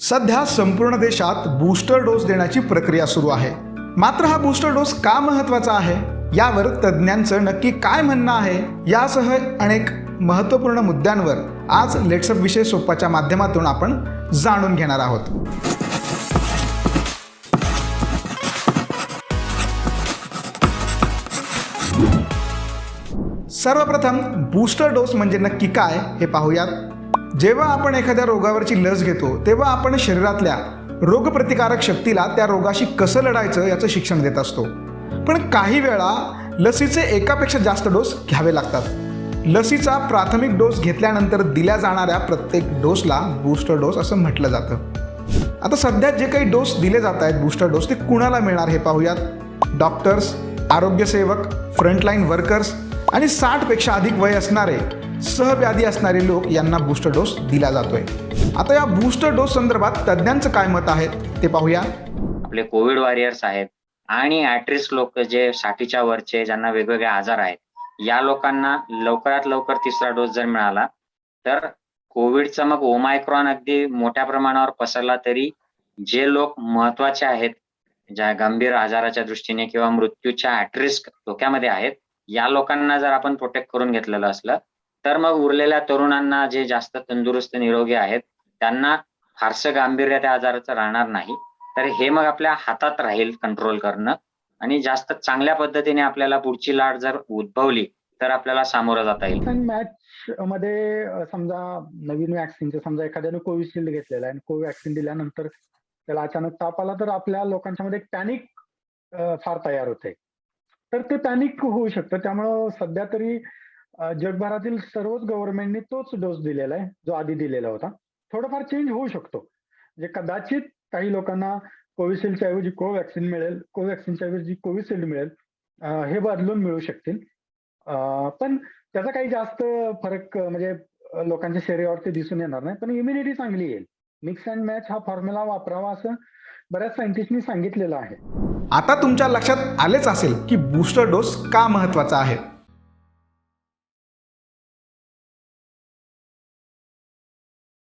सध्या संपूर्ण देशात बूस्टर डोस देण्याची प्रक्रिया सुरू आहे. मात्र हा बूस्टर डोस का महत्त्वाचा आहे? यावर तज्ज्ञांचं नक्की काय म्हणणं आहे? यासह अनेक महत्त्वपूर्ण मुद्द्यांवर आज लेट्सअप विषय सोपाच्या माध्यमातून आपण जाणून घेणार आहोत. सर्वप्रथम बूस्टर डोस म्हणजे नक्की काय हे पाहूयात. जेव्हा आपण एखाद्या रोगावरची लस घेतो तेव्हा आपण शरीरातल्या रोगप्रतिकारक शक्तीला त्या रोगाशी कसं लढायचं याचं शिक्षण देत असतो. पण काही वेळा लसीचे एकापेक्षा जास्त डोस घ्यावे लागतात. लसीचा प्राथमिक डोस घेतल्यानंतर दिल्या जाणाऱ्या प्रत्येक डोसला बूस्टर डोस असं म्हटलं जातं. आता सध्या जे काही डोस दिले जात आहेत बूस्टर डोस ते कुणाला मिळणार हे पाहूयात? डॉक्टर्स आरोग्यसेवक फ्रंटलाईन वर्कर्स आणि साठपेक्षा अधिक वय असणारे सहव्याधी असणारे लोक यांना बूस्टर डोस दिला जातोय. आता या बूस्टर डोस संदर्भात तज्ज्ञांचं काय मत आहे ते पाहूया. आपले कोविड वॉरियर्स आहेत आणि ॲट्रिस्ट लोक जे साठीच्या वरचे ज्यांना वेगवेगळे आजार आहेत या लोकांना लवकरात लवकर तिसरा डोस जर मिळाला तर कोविडचा मग ओमायक्रॉन अगदी मोठ्या प्रमाणावर पसरला तरी जे लोक महत्त्वाचे आहेत ज्या गंभीर आजाराच्या दृष्टीने किंवा मृत्यूच्या ॲट्रिस्क धोक्यामध्ये आहेत या लोकांना जर आपण प्रोटेक्ट करून घेतलेलं असलं तर मग उरलेल्या तरुणांना जे जास्त तंदुरुस्त निरोगी आहेत त्यांना फारसं गांभीर्य त्या आजाराचं राहणार नाही. तर हे मग आपल्या हातात राहील कंट्रोल करणं. आणि जास्त चांगल्या पद्धतीने आपल्याला पुढची लाट जर उद्भवली तर आपल्याला सामोरं जाता येईल. मॅच मध्ये समजा नवीन वॅक्सिनचं समजा एखाद्याने कोविशिल्ड घेतलेला आहे आणि कोवॅक्सिन दिल्यानंतर त्याला अचानक ताप आला तर आपल्या लोकांच्या मध्ये पॅनिक फार तयार होते. तर ते पॅनिक होऊ शकतं. त्यामुळं सध्या तरी जगभरातील सर्वच गव्हर्नमेंटनी तोच डोस दिलेला आहे जो आधी दिलेला होता. थोडंफार चेंज होऊ शकतो. म्हणजे कदाचित काही लोकांना कोविशिल्डच्या ऐवजी कोवॅक्सिन मिळेल कोवॅक्सिनच्या ऐवजी कोविशिल्ड मिळेल हे बदलून मिळू शकतील. पण त्याचा काही जास्त फरक म्हणजे लोकांच्या शरीरावरती दिसून येणार नाही पण इम्युनिटी चांगली येईल. मिक्स अँड मॅच हा फॉर्म्युला वापरावा असं बऱ्याच सायंटिस्टनी सांगितलेलं आहे. आता तुमच्या लक्षात आलेच असेल की बूस्टर डोस का महत्त्वाचा आहे?